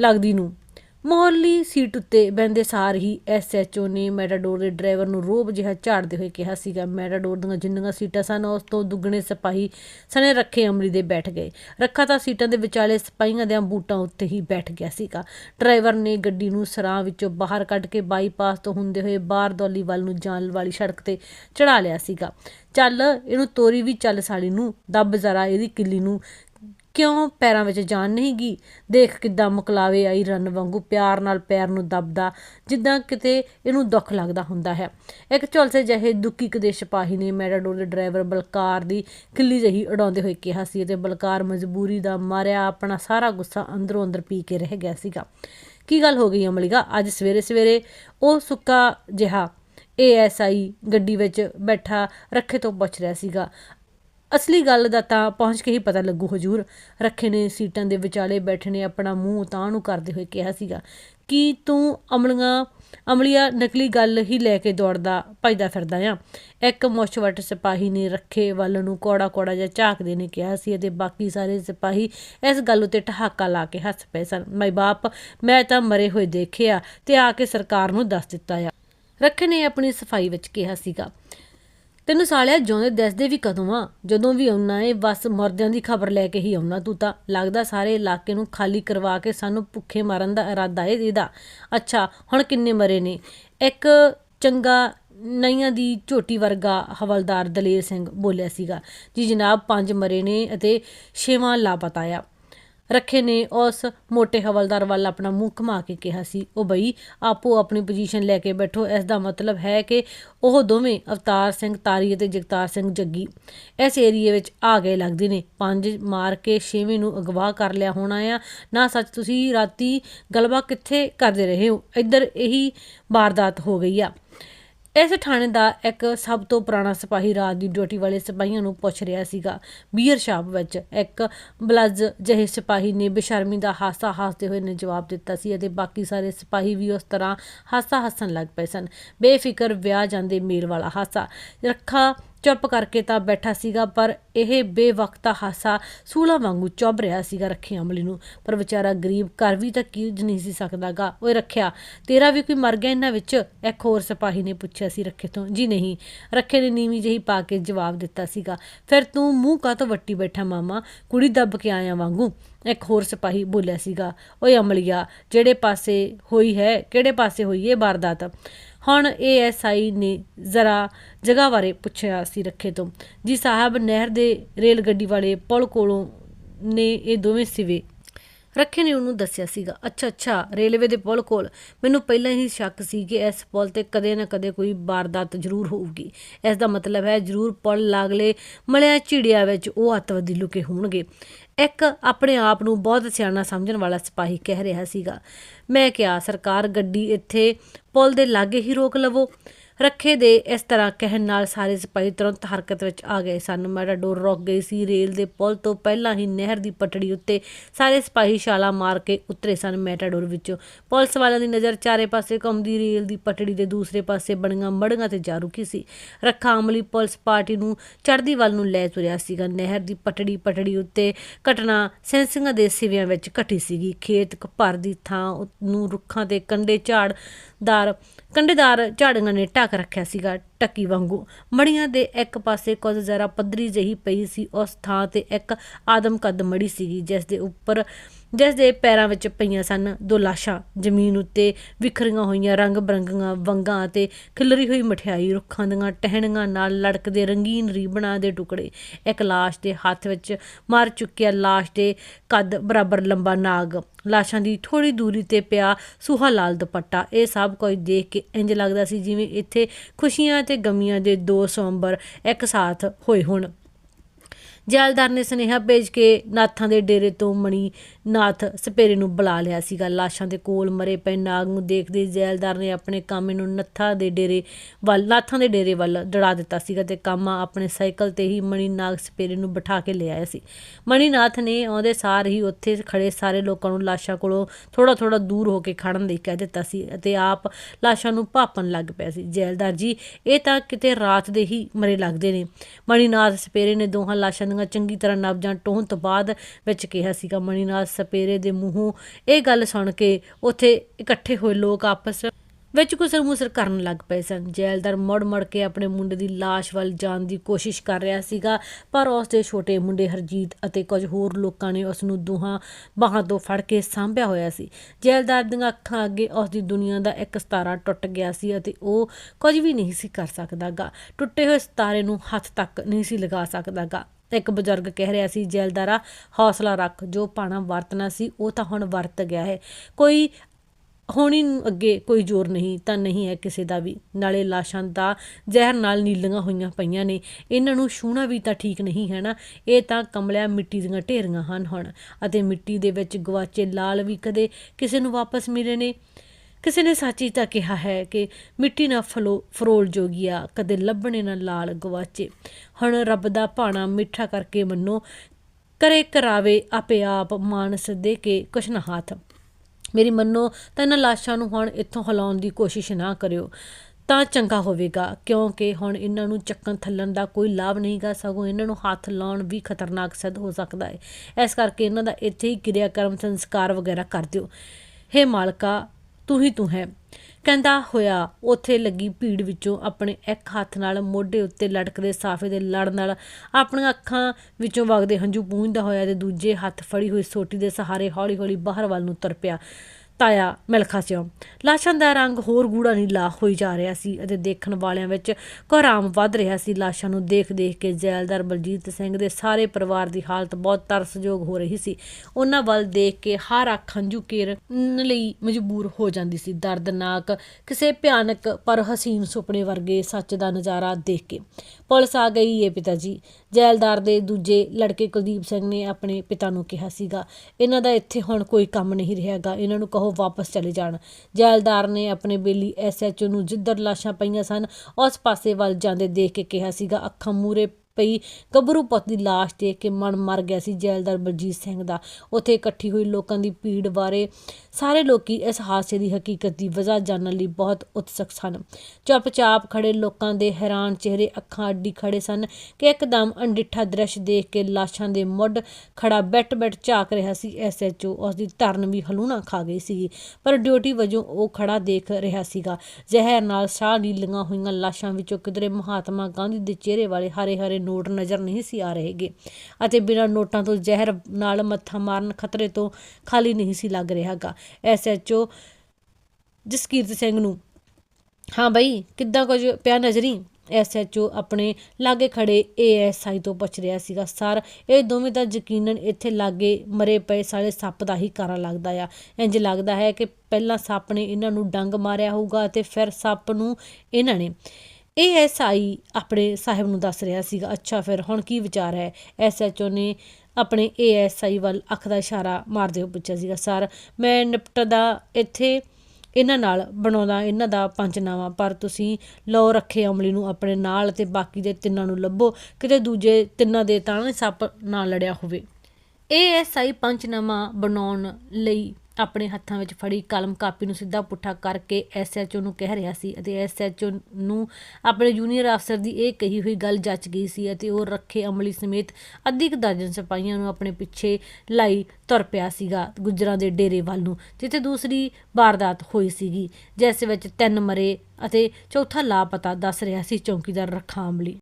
ਲੱਗਦੀ ਨੂੰ। ਮੋਹਰਲੀ ਸੀਟ ਉੱਤੇ ਬੈੰਦੇ ਸਾਰ ਹੀ ਐਸਐਚਓ ਨੇ ਮੈਟਾਡੋਰ ਦੇ ਡਰਾਈਵਰ ਨੂੰ ਰੋਬ ਜਿਹਾ ਝਾੜਦੇ ਹੋਏ ਕਿਹਾ ਸੀਗਾ, ਮੈਟਾਡੋਰ ਦੀਆਂ ਜਿੰਨੀਆਂ ਸੀਟਾਂ ਸਨ, ਉਸ ਤੋਂ ਦੁੱਗਣੇ ਸਿਪਾਹੀ ਸਣੇ ਰੱਖੇ ਅਮਲੀ ਦੇ ਬੈਠ ਗਏ। ਰੱਖਾ ਤਾਂ ਸੀਟਾਂ ਦੇ ਵਿਚਾਲੇ ਸਿਪਾਹੀਆਂ ਦੇ ਬੂਟਾਂ ਉੱਤੇ ਹੀ ਬੈਠ ਗਿਆ ਸੀਗਾ। ਡਰਾਈਵਰ ਨੇ ਗੱਡੀ ਨੂੰ ਸਰਾਂ ਵਿੱਚੋਂ ਬਾਹਰ ਕੱਢ ਕੇ ਬਾਈਪਾਸ ਤੋਂ ਹੁੰਦੇ ਹੋਏ ਬਾਹਰ ਦੌਲੀ ਵੱਲ ਨੂੰ ਜਾਣ ਵਾਲੀ ਸੜਕ ਤੇ ਚੜਾ ਲਿਆ ਸੀਗਾ। ਚੱਲ, ਇਹਨੂੰ ਤੋਰੀ ਵੀ ਚੱਲ ਸਾਲੀ ਨੂੰ, ਦੱਬ ਜ਼ਰਾ, ਇਹਦੀ ਕਿੱਲੀ ਨੂੰ ਕਿਉਂ ਪੈਰਾਂ ਵਿੱਚ ਜਾਨ ਨਹੀਂ ਗੀ ਦੇਖ ਕਿੱਦਾਂ ਮੁਕਲਾਵੇ ਆਈ ਰਨ ਵਾਂਗੂ ਪਿਆਰ ਨਾਲ ਪੈਰ ਨੂੰ ਦੱਬਦਾ, ਜਿੱਦਾਂ ਕਿਤੇ ਇਹਨੂੰ ਦੁੱਖ ਲੱਗਦਾ ਹੁੰਦਾ ਹੈ। ਇੱਕ ਝੁਲਸੇ ਜਿਹੇ ਦੁੱਕੀ ਕਦੇ ਸਿਪਾਹੀ ਨੇ ਮੈਟਾਡੋਰ ਦੇ ਡਰਾਈਵਰ ਬਲਕਾਰ ਦੀ ਕਿੱਲੀ ਜਹੀ ਉਡਾਉਂਦੇ ਹੋਏ ਕਿਹਾ ਸੀ ਅਤੇ ਬਲਕਾਰ ਮਜਬੂਰੀ ਦਾ ਮਾਰਿਆ ਆਪਣਾ ਸਾਰਾ ਗੁੱਸਾ ਅੰਦਰੋਂ ਅੰਦਰ ਪੀ ਕੇ ਰਹਿ ਗਿਆ ਸੀਗਾ। ਕੀ ਗੱਲ ਹੋ ਗਈ ਅਮਲੀਗਾ ਅੱਜ ਸਵੇਰੇ ਸਵੇਰੇ ਉਹ ਸੁੱਕਾ ਜਿਹਾ ਏਐਸਆਈ ਗੱਡੀ ਵਿੱਚ ਬੈਠਾ, ਰੱਖੇ ਤੋਂ ਪੁੱਛ ਰਿਹਾ ਸੀਗਾ। ਅਸਲੀ ਗੱਲ ਦਾ ਤਾਂ ਪਹੁੰਚ ਕੇ ਹੀ ਪਤਾ ਲੱਗੂ, ਹਜੂਰ ਰੱਖੇ ਨੇ, ਸੀਟਾਂ ਦੇ ਵਿਚਾਲੇ ਬੈਠੇ ਨੇ, ਆਪਣਾ ਮੂੰਹ ਤਾਂ ਨੂੰ ਕਰਦੇ ਹੋਏ ਕਿਹਾ ਸੀਗਾ, ਕਿ ਤੂੰ ਅਮਲੀਆਂ, ਅਮਲੀਆ ਨਕਲੀ ਗੱਲ ਹੀ ਲੈ ਕੇ ਦੌੜਦਾ ਭਜਦਾ ਫਿਰਦਾ ਆ? ਇੱਕ ਮੁਸ਼ਵਟ ਸਿਪਾਹੀ ਨੇ ਰੱਖੇ ਵੱਲ ਨੂੰ ਕੋੜਾ ਕੋੜਾ ਜਿਹਾ ਝਾਕਦੇ ਨੇ ਕਿਹਾ ਸੀ ਅਤੇ ਬਾਕੀ ਸਾਰੇ ਸਿਪਾਹੀ ਇਸ ਗੱਲ ਉਤੇ ਠਹਾਕਾ ਲਾ ਕੇ ਹੱਸ ਪਏ ਸਨ। ਮੈਂ ਬਾਪ, ਮੈਂ ਤਾਂ ਮਰੇ ਹੋਏ ਦੇਖਿਆ ਤੇ ਆ ਕੇ ਸਰਕਾਰ ਨੂੰ ਦੱਸ ਦਿੱਤਾ ਆ। ਰੱਖੇ ਨੇ ਆਪਣੀ ਸਫ਼ਾਈ ਵਿੱਚ ਕਿਹਾ ਸੀਗਾ। ਤੈਨੂੰ ਸਾਲਿਆ ਜਿਉਂਦੇ ਦੱਸਦੇ ਵੀ ਕਦੋਂ ਆ? ਜਦੋਂ ਵੀ ਆਉਣਾ ਏ, ਬਸ ਮਰਦਿਆਂ ਦੀ ਖਬਰ ਲੈ ਕੇ ਹੀ ਆਉਣਾ ਤੂੰ ਤਾਂ। ਲੱਗਦਾ ਸਾਰੇ ਇਲਾਕੇ ਨੂੰ ਖਾਲੀ ਕਰਵਾ ਕੇ ਸਾਨੂੰ ਭੁੱਖੇ ਮਾਰਨ ਦਾ ਇਰਾਦਾ ਏ ਇਹਦਾ। ਅੱਛਾ, ਹੁਣ ਕਿੰਨੇ ਮਰੇ ਨੇ? ਇੱਕ ਚੰਗਾ ਨਈਆਂ ਦੀ ਝੋਟੀ ਵਰਗਾ ਹਵਲਦਾਰ ਦਲੇਰ ਸਿੰਘ ਬੋਲਿਆ ਸੀਗਾ। ਜੀ ਜਨਾਬ, ਪੰਜ ਮਰੇ ਨੇ ਅਤੇ ਛੇਵਾਂ ਲਾਪਤਾ ਆ। ਰੱਖੇ ਨੇ। ਉਸ ਮੋਟੇ ਹਵਲਦਾਰ ਵੱਲ ਆਪਣਾ ਮੂੰਹ ਘੁਮਾ ਕੇ ਕਿਹਾ ਸੀ, ਉਹ ਬਈ, ਆਪੋ ਆਪਣੀ ਪੋਜੀਸ਼ਨ ਲੈ ਕੇ ਬੈਠੋ। ਇਸ ਦਾ ਮਤਲਬ ਹੈ ਕਿ ਉਹ ਦੋਵੇਂ ਅਵਤਾਰ ਸਿੰਘ ਤਾਰੀ ਅਤੇ ਜਗਤਾਰ ਸਿੰਘ ਜੱਗੀ ਇਸ ਏਰੀਏ ਵਿੱਚ ਆ ਗਏ ਲੱਗਦੇ ਨੇ। ਪੰਜ ਮਾਰ ਕੇ ਛੇਵੇਂ ਨੂੰ ਅਗਵਾ ਕਰ ਲਿਆ ਹੋਣਾ ਆ। ਨਾ ਸੱਚ ਤੁਸੀਂ ਰਾਤੀ ਗਲਬਾ ਕਿੱਥੇ ਕਰਦੇ ਰਹੇ ਹੋ? ਇੱਧਰ ਇਹੀ ਵਾਰਦਾਤ ਹੋ ਗਈ ਆ। ਇਸ ਥਾਣੇ ਦਾ ਇੱਕ ਸਭ ਤੋਂ ਪੁਰਾਣਾ ਸਿਪਾਹੀ ਰਾਤ ਦੀ ਡਿਊਟੀ ਵਾਲੇ ਸਿਪਾਹੀਆਂ ਨੂੰ ਪੁੱਛ ਰਿਹਾ ਸੀਗਾ। ਬੀਅਰ ਸ਼ਾਪ ਵਿੱਚ ਇੱਕ ਬਲੱਜ ਜਿਹੇ ਸਿਪਾਹੀ ਨੇ ਬੇਸ਼ਰਮੀ ਦਾ ਹਾਸਾ ਹੱਸਦੇ ਹੋਏ ਨੇ ਜਵਾਬ ਦਿੱਤਾ ਸੀ ਅਤੇ ਬਾਕੀ ਸਾਰੇ ਸਿਪਾਹੀ ਵੀ ਉਸ ਤਰ੍ਹਾਂ ਹਾਸਾ ਹੱਸਣ ਲੱਗ ਪਏ ਸਨ। ਬੇਫਿਕਰ ਵਿਆਹ ਜਾਂਦੇ ਮੇਲ ਵਾਲਾ ਹਾਸਾ। ਰੱਖਾ ਚੁੱਪ ਕਰਕੇ ਤਾਂ ਬੈਠਾ ਸੀਗਾ, ਪਰ ਇਹ ਬੇਵਕਤਾ ਹਾਸਾ ਸੂਲਾ ਵਾਂਗੂ ਚੁੱਭ ਰਿਹਾ ਸੀਗਾ ਰੱਖੇ ਅਮਲੀ ਨੂੰ। ਪਰ ਵਿਚਾਰਾ ਗਰੀਬ ਘਰ ਵੀ ਤਾਂ ਕੀ ਨਹੀਂ ਸੀ ਸਕਦਾਗਾ? ਓਏ ਰੱਖਿਆ, ਤੇਰਾ ਵੀ ਕੋਈ ਮਰ ਗਿਆ ਇਹਨਾਂ ਵਿੱਚ? ਇੱਕ ਹੋਰ ਸਿਪਾਹੀ ਨੇ ਪੁੱਛਿਆ ਸੀ ਰੱਖੇ ਤੋਂ। ਜੀ ਨਹੀਂ, ਰੱਖੇ ਨੇ ਨੀਵੀਂ ਜਿਹੀ ਪਾ ਕੇ ਜਵਾਬ ਦਿੱਤਾ ਸੀਗਾ। ਫਿਰ ਤੂੰ ਮੂੰਹ ਕਾਹਤੋਂ ਵੱਟੀ ਬੈਠਾ ਮਾਮਾ? ਕੁੜੀ ਦੱਬ ਕੇ ਆਇਆ ਵਾਂਗੂ। ਇੱਕ ਹੋਰ ਸਿਪਾਹੀ ਬੋਲਿਆ ਸੀਗਾ, ਓਏ ਅਮਲੀਆ, ਜਿਹੜੇ ਪਾਸੇ ਹੋਈ ਹੈ, ਕਿਹੜੇ ਪਾਸੇ ਹੋਈ ਇਹ ਵਾਰਦਾਤ? ਹੁਣ ਏਐਸਆਈ ਨੇ ਜ਼ਰਾ ਜਗ੍ਹਾ ਬਾਰੇ ਪੁੱਛਿਆ ਸੀ ਰੱਖੇ ਤੋਂ। ਜੀ ਸਾਹਿਬ, ਨਹਿਰ ਦੇ ਰੇਲ ਗੱਡੀ ਵਾਲੇ ਪੁਲ ਕੋਲੋਂ ਨੇ ਇਹ ਦੋਵੇਂ ਸਿਵੇ ਰੱਖੇ ਨੇ ਉਹਨੂੰ ਦੱਸਿਆ ਸੀਗਾ। ਅੱਛਾ ਅੱਛਾ, ਰੇਲਵੇ ਦੇ ਪੁਲ ਕੋਲ। ਮੈਨੂੰ ਪਹਿਲਾਂ ਹੀ ਸ਼ੱਕ ਸੀ ਕਿ ਇਸ ਪੁਲ ਤੇ ਕਦੇ ਨਾ ਕਦੇ ਕੋਈ ਵਾਰਦਾਤ ਜ਼ਰੂਰ ਹੋਊਗੀ। ਇਸ ਦਾ ਮਤਲਬ ਹੈ ਜ਼ਰੂਰ ਪੁਲ ਲਾਗਲੇ ਮਲਿਆ ਝਿੜਿਆ ਵਿੱਚ ਉਹ ਅੱਤਵਾਦੀ ਲੁਕੇ ਹੋਣਗੇ। ਇੱਕ ਆਪਣੇ ਆਪ ਨੂੰ ਬਹੁਤ ਸਿਆਣਾ ਸਮਝਣ ਵਾਲਾ ਸਿਪਾਹੀ ਕਹਿ ਰਿਹਾ ਸੀਗਾ, ਮੈਂ ਕਿਹਾ, ਸਰਕਾਰ ਗੱਡੀ ਇੱਥੇ ਪੁਲ ਦੇ ਲਾਗੇ ਹੀ ਰੋਕ ਲਵੋ। ਰੱਖੇ ਦੇ ਇਸ ਤਰ੍ਹਾਂ ਕਹਿਣ ਨਾਲ ਸਾਰੇ ਸਿਪਾਹੀ ਤੁਰੰਤ ਹਰਕਤ ਵਿੱਚ ਆ ਗਏ ਸਨ। ਮੈਟਾਡੋਰ ਰੁਕ ਗਈ ਸੀ। ਰੇਲ ਦੇ ਪੁਲ ਤੋਂ ਪਹਿਲਾਂ ਹੀ ਨਹਿਰ ਦੀ ਪਟੜੀ ਉੱਤੇ ਸਾਰੇ ਸਿਪਾਹੀ ਛਾਲਾ ਮਾਰ ਕੇ ਉਤਰੇ ਸਨ। ਮੈਟਾਡੋਰ ਵਿੱਚੋਂ ਪੁਲਿਸ ਵਾਲਿਆਂ ਦੀ ਨਜ਼ਰ ਚਾਰੇ ਪਾਸੇ ਘੁੰਮਦੀ ਰੇਲ ਦੀ ਪਟੜੀ ਦੇ ਦੂਸਰੇ ਪਾਸੇ ਬਣੀਆਂ ਮੜੀਆਂ ਤੇ ਜਾ ਰੁਕੀ ਸੀ। ਰੱਖਾ ਅਮਲੀ ਪੁਲਿਸ ਪਾਰਟੀ ਨੂੰ ਚੜ੍ਹਦੀ ਵੱਲ ਨੂੰ ਲੈ ਤੁਰਿਆ ਸੀਗਾ। ਨਹਿਰ ਦੀ ਪਟੜੀ ਪਟੜੀ ਉੱਤੇ ਘਟਨਾ ਸੈਂਸਿੰਗਾਂ ਦੇ ਸਿਵਿਆਂ ਵਿੱਚ ਘਟੀ ਸੀਗੀ। ਖੇਤ ਭਰ ਦੀ ਥਾਂ ਨੂੰ ਰੁੱਖਾਂ ਤੇ ਕੰਡੇ ਝਾੜਦਾਰ ਕੰਡੇਦਾਰ ਝਾੜੀਆਂ ਨੇ ਢੱਕ ਰੱਖਿਆ ਸੀਗਾ ਟੱਕੀ ਵਾਂਗੂ। ਮੜੀਆਂ ਦੇ ਇੱਕ ਪਾਸੇ ਕੁਝ ਜ਼ਰਾ ਪੱਧਰੀ ਜਹੀ ਪਈ ਸੀ, ਉਸ ਥਾਂ ਤੇ ਇੱਕ ਆਦਮ ਕੱਦ ਮੜੀ ਸੀਗੀ, ਜਿਸ ਦੇ ਉੱਪਰ ਜਿਸ ਦੇ ਪੈਰਾਂ ਵਿੱਚ ਪਈਆਂ ਸਨ ਦੋ ਲਾਸ਼ਾਂ, ਜ਼ਮੀਨ ਉੱਤੇ ਵਿਖਰੀਆਂ ਹੋਈਆਂ ਰੰਗ ਬਰੰਗੀਆਂ ਵੰਗਾਂ ਤੇ ਖਿਲਰੀ ਹੋਈ ਮਠਿਆਈ, ਰੁੱਖਾਂ ਦੀਆਂ ਟਹਿਣੀਆਂ ਨਾਲ ਲੜਕਦੇ ਰੰਗੀਨ ਰੀਬਣਾ ਦੇ ਟੁਕੜੇ। ਇੱਕ ਲਾਸ਼ ਦੇ ਹੱਥ ਵਿੱਚ ਮਰ ਚੁੱਕਿਆ ਲਾਸ਼ ਦੇ ਕੱਦ ਬਰਾਬਰ ਲੰਬਾ ਨਾਗ। ਲਾਸ਼ਾਂ ਦੀ ਥੋੜੀ ਦੂਰੀ ਤੇ ਪਿਆ ਸੁਹਾ ਲਾਲ ਦੁਪੱਟਾ। ਇਹ ਸਭ ਕੁਝ ਦੇਖ ਕੇ ਇੰਜ ਲੱਗਦਾ ਸੀ ਜਿਵੇਂ ਇੱਥੇ ਖੁਸ਼ੀਆਂ ਤੇ ਗਮੀਆਂ ਦੇ ਦੋ ਸੌਂਬਰ ਇੱਕ ਸਾਥ ਹੋਏ ਹੋਣ। ਜੈਲਦਾਰ ਨੇ ਸੁਨੇਹਾ ਭੇਜ ਕੇ ਨਾਥਾਂ ਦੇ ਡੇਰੇ ਤੋਂ ਮਣੀ ਨਾਥ ਸਪੇਰੇ ਨੂੰ ਬੁਲਾ ਲਿਆ ਸੀਗਾ। ਲਾਸ਼ਾਂ ਦੇ ਕੋਲ ਮਰੇ ਪਏ ਨਾਗ ਨੂੰ ਦੇਖਦੇ ਜੈਲਦਾਰ ਨੇ ਆਪਣੇ ਕਾਮੇ ਨੂੰ ਨੱਥਾ ਦੇ ਡੇਰੇ ਵੱਲ, ਨਾਥਾਂ ਦੇ ਡੇਰੇ ਵੱਲ ਦੜਾ ਦਿੱਤਾ ਸੀਗਾ ਤੇ ਕਾਮਾ ਆਪਣੇ ਸਾਈਕਲ ਤੇ ਹੀ ਮਣੀ ਨਾਗ ਸਪੇਰੇ ਨੂੰ ਬਿਠਾ ਕੇ ਲੈ ਆਇਆ ਸੀ। ਮਣੀ ਨਾਥ ਨੇ ਆਉਂਦੇ ਸਾਰ ਹੀ ਉੱਥੇ ਖੜੇ ਸਾਰੇ ਲੋਕਾਂ ਨੂੰ ਲਾਸ਼ਾਂ ਕੋਲੋਂ ਥੋੜਾ ਥੋੜਾ ਦੂਰ ਹੋ ਕੇ ਖੜਨ ਲਈ ਕਹਿ ਦਿੱਤਾ ਸੀ ਅਤੇ ਆਪ ਲਾਸ਼ਾਂ ਨੂੰ ਭਾਪਣ ਲੱਗ ਪਿਆ ਸੀ। ਜੈਲਦਾਰ ਜੀ, ਇਹ ਤਾਂ ਕਿਤੇ ਰਾਤ ਦੇ ਹੀ ਮਰੇ ਲੱਗਦੇ ਨੇ। ਮਣੀਨਾਥ ਸਪੇਰੇ ਨੇ ਦੋਹਾਂ ਲਾਸ਼ਾਂ ਦੀਆਂ ਚੰਗੀ ਤਰ੍ਹਾਂ ਨਬਜਾਂ ਟੋਹਣ ਤੋਂ ਬਾਅਦ ਵਿੱਚ ਕਿਹਾ ਸੀਗਾ। ਮਣੀਨਾਥ ਸਪੇਰੇ ਦੇ ਮੂੰਹੋਂ ਇਹ ਗੱਲ ਸੁਣ ਕੇ ਉੱਥੇ ਇਕੱਠੇ ਹੋਏ ਲੋਕ ਆਪਸ ਵਿੱਚ ਕੁਸਰ ਮੁਸਰ ਕਰਨ ਲੱਗ ਪਏ ਸਨ। ਜੈਲਦਾਰ ਮੁੜ ਮੁੜ ਕੇ ਆਪਣੇ ਮੁੰਡੇ ਦੀ ਲਾਸ਼ ਵੱਲ ਜਾਣ ਦੀ ਕੋਸ਼ਿਸ਼ ਕਰ ਰਿਹਾ ਸੀਗਾ, ਪਰ ਉਸ ਦੇ ਛੋਟੇ ਮੁੰਡੇ ਹਰਜੀਤ ਅਤੇ ਕੁਝ ਹੋਰ ਲੋਕਾਂ ਨੇ ਉਸ ਨੂੰ ਦੋਹਾਂ ਬਾਹਾਂ ਤੋਂ ਫੜ ਕੇ ਸਾਂਭਿਆ ਹੋਇਆ ਸੀ। ਜੈਲਦਾਰ ਦੀਆਂ ਅੱਖਾਂ ਅੱਗੇ ਉਸ ਦੀ ਦੁਨੀਆ ਦਾ ਇੱਕ ਸਤਾਰਾ ਟੁੱਟ ਗਿਆ ਸੀ ਅਤੇ ਉਹ ਕੁਝ ਵੀ ਨਹੀਂ ਸੀ ਕਰ ਸਕਦਾਗਾ। ਟੁੱਟੇ ਹੋਏ ਸਤਾਰੇ ਨੂੰ ਹੱਥ ਤੱਕ ਨਹੀਂ ਸੀ ਲਗਾ ਸਕਦਾਗਾ। ਇੱਕ ਬਜ਼ੁਰਗ ਕਹਿ ਰਿਹਾ ਸੀ, ਜੈਲਦਾਰਾ, ਹੌਸਲਾ ਰੱਖ, ਜੋ ਪਾਣਾ ਵਰਤਣਾ ਸੀ, ਉਹ ਤਾਂ ਹੁਣ ਵਰਤ ਗਿਆ ਹੈ। ਕੋਈ ਹੋਣੀ ਨੂੰ ਅੱਗੇ ਕੋਈ ਜ਼ੋਰ ਨਹੀਂ, ਤਾਂ ਨਹੀਂ ਹੈ ਕਿਸੇ ਦਾ ਵੀ। ਨਾਲੇ ਲਾਸ਼ਾਂ ਦਾ ਜ਼ਹਿਰ ਨਾਲ ਨੀਲੀਆਂ ਹੋਈਆਂ ਪਈਆਂ ਨੇ। ਇਹਨਾਂ ਨੂੰ ਛੂਣਾ ਵੀ ਤਾਂ ਠੀਕ ਨਹੀਂ ਹੈ ਨਾ। ਇਹ ਤਾਂ ਕਮਲਿਆ ਮਿੱਟੀ ਦੀਆਂ ਢੇਰੀਆਂ ਹਨ ਹੁਣ। ਅਤੇ ਮਿੱਟੀ ਦੇ ਵਿੱਚ ਗਵਾਚੇ ਲਾਲ ਵੀ ਕਦੇ ਕਿਸੇ ਨੂੰ ਵਾਪਸ ਮਿਲੇ ਨੇ। ਕਿਸੇ ਨੇ ਸੱਚੀ ਤਾਂ ਕਿਹਾ ਹੈ ਕਿ ਮਿੱਟੀ ਨਾ ਫਲੋ, ਫਰੋਲ ਜੋਗੀਆ, ਕਦੇ ਲੱਭਣੇ ਨਾ ਲਾਲ ਗਵਾਚੇ। ਹੁਣ ਰੱਬ ਦਾ ਭਾਣਾ ਮਿੱਠਾ ਕਰਕੇ ਮੰਨੋ, ਕਰੇ ਕਰਾਵੇ ਆਪੇ ਆਪ ਮਾਨਸ ਦੇ ਕੇ ਕੁਛ ਨਾ ਹੱਥ। ਮੇਰੀ ਮੰਨੋ, ਤਾਂ ਇਹਨਾਂ ਲਾਸ਼ਾਂ ਨੂੰ ਹੁਣ ਇੱਥੋਂ ਹਿਲਾਉਣ ਦੀ ਕੋਸ਼ਿਸ਼ ਨਾ ਕਰਿਓ। ਤਾਂ ਚੰਗਾ ਹੋਵੇਗਾ, ਕਿਉਂਕਿ ਹੁਣ ਇਹਨਾਂ ਨੂੰ ਚੱਕਣ ਥੱਲਣ ਦਾ ਕੋਈ ਲਾਭ ਨਹੀਂਗਾ ਸਗੋਂ ਇਹਨਾਂ ਨੂੰ ਹੱਥ ਲਾਉਣ ਵੀ ਖਤਰਨਾਕ ਸਿੱਧ ਹੋ ਸਕਦਾ ਹੈ। ਇਸ ਕਰਕੇ ਇਹਨਾਂ ਦਾ ਇੱਥੇ ਹੀ ਕਿਰਿਆ ਕਰਮ ਸੰਸਕਾਰ ਵਗੈਰਾ ਕਰ ਦਿਓ। ਹੇ ਮਾਲਕਾ ਤੂੰ ਹੀ ਤੂੰ ਹੈ। ਕਹਿੰਦਾ ਹੋਇਆ, ਉੱਥੇ ਲੱਗੀ ਭੀੜ ਵਿੱਚੋਂ ਆਪਣੇ ਇੱਕ ਹੱਥ ਨਾਲ ਮੋਢੇ ਉੱਤੇ ਲਟਕਦੇ ਸਾਫੇ ਦੇ ਲੜ ਨਾਲ ਆਪਣੀਆਂ ਅੱਖਾਂ ਵਿੱਚੋਂ ਵਗਦੇ ਹੰਝੂ ਪੂੰਝਦਾ ਹੋਇਆ ਤੇ ਦੂਜੇ ਹੱਥ ਫੜੀ ਹੋਈ ਸੋਟੀ ਦੇ ਸਹਾਰੇ ਹੌਲੀ-ਹੌਲੀ ਬਾਹਰ ਵੱਲ ਨੂੰ ਤੁਰ ਪਿਆ। ਤਾਇਆ ਮਿਲਖਾ ਸਿਓ। ਲਾਸ਼ਾਂ ਦਾ ਰੰਗ ਹੋਰ ਗੂੜਾ ਨੀਲਾ ਹੋਈ ਜਾ ਰਿਹਾ ਸੀ ਅਤੇ ਦੇਖਣ ਵਾਲਿਆਂ ਵਿੱਚ ਘਰਾਮ ਵੱਧ ਰਿਹਾ ਸੀ। ਲਾਸ਼ਾਂ ਨੂੰ ਦੇਖ-ਦੇਖ ਕੇ ਜੈਲਦਾਰ ਬਲਜੀਤ ਸਿੰਘ ਦੇ ਸਾਰੇ ਪਰਿਵਾਰ ਦੀ ਹਾਲਤ ਬਹੁਤ ਤਰਸਯੋਗ ਹੋ ਰਹੀ ਸੀ। ਉਹਨਾਂ ਵੱਲ ਦੇਖ ਕੇ ਹਰ ਅੱਖ ਹੰਝੂ ਕੇਰਨ ਲਈ ਮਜਬੂਰ ਹੋ ਜਾਂਦੀ ਸੀ। ਦਰਦਨਾਕ, ਕਿਸੇ ਭਿਆਨਕ ਪਰ ਹਸੀਨ ਸੁਪਨੇ ਵਰਗੇ ਸੱਚ ਦਾ ਨਜ਼ਾਰਾ ਦੇਖ ਕੇ ਪੁਲਿਸ ਆ ਗਈ ਏ ਪਿਤਾ ਜੀ ਜੈਲਦਾਰ ਦੇ ਦੂਜੇ ਲੜਕੇ ਕੁਲਦੀਪ ਸਿੰਘ ਨੇ ਆਪਣੇ ਪਿਤਾ ਨੂੰ ਕਿਹਾ ਸੀਗਾ, ਇਹਨਾਂ ਦਾ ਇੱਥੇ ਹੁਣ ਕੋਈ ਕੰਮ ਨਹੀਂ ਰਿਹਾਗਾ, ਇਹਨਾਂ ਨੂੰ ਕਹੋ ਵਾਪਸ ਚਲੇ ਜਾਣ। ਜੈਲਦਾਰ ਨੇ ਆਪਣੇ ਬੇਲੀ ਐਸਐਚਓ ਨੂੰ ਜਿੱਧਰ ਲਾਸ਼ਾਂ ਪਈਆਂ ਸਨ, ਉਸ ਪਾਸੇ ਵੱਲ ਜਾਂਦੇ ਦੇਖ ਕੇ ਕਿਹਾ ਸੀਗਾ, ਅੱਖਾਂ ਮੂਰੇ ਪਈ। ਗੱਭਰੂ ਪੁੱਤ ਦੀ ਲਾਸ਼ ਦੇਖ ਕੇ ਮਨ ਮਰ ਗਿਆ ਸੀ ਜੈਲਦਾਰ ਬਲਜੀਤ ਸਿੰਘ ਦਾ। ਉੱਥੇ ਇਕੱਠੀ ਹੋਈ ਲੋਕਾਂ ਦੀ ਭੀੜ ਬਾਰੇ ਸਾਰੇ ਲੋਕੀ ਇਸ ਹਾਦਸੇ ਦੀ ਹਕੀਕਤ ਦੀ ਵਜ੍ਹਾ ਜਾਣਨ ਲਈ ਬਹੁਤ ਉਤਸੁਕ ਸਨ। ਚੁੱਪਚਾਪ ਖੜੇ ਲੋਕਾਂ ਦੇ ਹੈਰਾਨ ਚਿਹਰੇ ਅੱਖਾਂ ਅੱਡੀ ਖੜੇ ਸਨ ਕਿ ਇੱਕਦਮ ਅਣਡਿੱਠਾ ਦ੍ਰਿਸ਼ ਦੇਖ ਕੇ ਲਾਸ਼ਾਂ ਦੇ ਮੁੱਢ ਖੜਾ ਬੈਠ ਬੈਠ ਝਾਕ ਰਿਹਾ ਸੀ। ਐਸਐਚਓ ਉਸ ਦੀ ਧਰਨ ਵੀ ਹਲੂਣਾ ਖਾ ਗਈ ਸੀ ਪਰ ਡਿਊਟੀ ਵਜੋਂ ਉਹ ਖੜਾ ਦੇਖ ਰਿਹਾ ਸੀਗਾ। ਜ਼ਹਿਰ ਨਾਲ ਸਾਹ ਨੀਲੀਆਂ ਹੋਈਆਂ ਲਾਸ਼ਾਂ ਵਿੱਚੋਂ ਕਿਧਰੇ ਮਹਾਤਮਾ ਗਾਂਧੀ ਦੇ ਚਿਹਰੇ ਵਾਲੇ ਹਰੇ ਹਰੇ ਨੋਟ ਨਜ਼ਰ ਨਹੀਂ ਸੀ ਆ ਰਹੇਗੇ ਅਤੇ ਬਿਨਾਂ ਨੋਟਾਂ ਤੋਂ ਜ਼ਹਿਰ ਨਾਲ ਮੱਥਾ ਮਾਰਨ ਖਤਰੇ ਤੋਂ ਖਾਲੀ ਨਹੀਂ ਸੀ ਲੱਗ ਰਿਹਾਗਾ। ਐਸਐਚਓ ਜਸਕੀਰਤ ਸਿੰਘ ਨੂੰ, ਹਾਂ ਬਈ, ਕਿੱਦਾਂ ਕੁਝ ਪਿਆ ਨਜ਼ਰੀ? ਐਸਐਚਓ ਆਪਣੇ ਲਾਗੇ ਖੜੇ ਏਐਸਆਈ ਤੋਂ ਪੁੱਛ ਰਿਹਾ ਸੀਗਾ, ਸਰ, ਇਹ ਦੋਵੇਂ ਤਾਂ ਯਕੀਨਨ ਇੱਥੇ ਲਾਗੇ ਮਰੇ ਪਏ ਸਾਲੇ ਸੱਪ ਦਾ ਹੀ ਕਾਰਾ ਲੱਗਦਾ ਆ। ਇੰਜ ਲੱਗਦਾ ਹੈ ਕਿ ਪਹਿਲਾਂ ਸੱਪ ਨੇ ਇਹਨਾਂ ਨੂੰ ਡੰਗ ਮਾਰਿਆ ਹੋਊਗਾ ਅਤੇ ਫਿਰ ਸੱਪ ਨੂੰ ਇਹਨਾਂ ਨੇ ਏਐਸਆਈ ਆਪਣੇ ਸਾਹਿਬ ਨੂੰ ਦੱਸ ਰਿਹਾ ਸੀਗਾ, ਅੱਛਾ ਫਿਰ ਹੁਣ ਕੀ ਵਿਚਾਰ ਹੈ? ਐਸਐਚਓ ਨੇ ਆਪਣੇ ਏਐਸਆਈ ਵੱਲ ਅੱਖ ਦਾ ਇਸ਼ਾਰਾ ਮਾਰਦੇ ਹੋਏ ਪੁੱਛਿਆ ਸੀਗਾ ਸਰ ਮੈਂ ਨਿਪਟਦਾ ਇੱਥੇ ਇਹਨਾਂ ਨਾਲ ਬਣਾਉਂਦਾ, ਇਹਨਾਂ ਦਾ ਪੰਚਨਾਮਾ ਪਰ ਤੁਸੀਂ ਲੋ ਰੱਖੇ ਅਮਲੀ ਨੂੰ ਆਪਣੇ ਨਾਲ ਤੇ ਬਾਕੀ ਦੇ ਤਿੰਨਾਂ ਨੂੰ ਲੱਭੋ, ਕਿਤੇ ਦੂਜੇ ਤਿੰਨਾਂ ਦੇ ਤਾਂ ਨਾ ਸੱਪ ਨਾ ਲੜਿਆ ਹੋਵੇ। ਏਐਸਆਈ ਪੰਚਨਾਮਾ ਬਣਾਉਣ ਲਈ ਆਪਣੇ ਹੱਥਾਂ ਵਿੱਚ ਫੜੀ ਕਲਮ ਕਾਪੀ ਨੂੰ ਸਿੱਧਾ ਪੁੱਠਾ ਕਰਕੇ ਐਸਐਚਓ ਨੂੰ ਕਹਿ ਰਿਹਾ ਸੀ ਅਤੇ ਐਸਐਚਓ ਨੂੰ ਆਪਣੇ ਜੂਨੀਅਰ ਅਫਸਰ ਦੀ ਇਹ ਕਹੀ ਹੋਈ ਗੱਲ ਜੱਚ ਗਈ ਸੀ ਅਤੇ ਉਹ ਰੱਖੇ ਅਮਲੀ ਸਮੇਤ ਅੱਧੀ ਕੁ ਦਰਜਨ ਸਿਪਾਹੀਆਂ ਨੂੰ ਆਪਣੇ ਪਿੱਛੇ ਲਾਈ ਤੁਰ ਪਿਆ ਸੀਗਾ ਗੁੱਜਰਾਂ ਦੇ ਡੇਰੇ ਵੱਲ ਨੂੰ, ਜਿੱਥੇ ਦੂਸਰੀ ਵਾਰਦਾਤ ਹੋਈ ਸੀਗੀ, ਜਿਸ ਵਿੱਚ ਤਿੰਨ ਮਰੇ ਅਤੇ ਚੌਥਾ ਲਾਪਤਾ ਦੱਸ ਰਿਹਾ ਸੀ ਚੌਕੀਦਾਰ ਰੱਖਾ ਅਮਲੀ।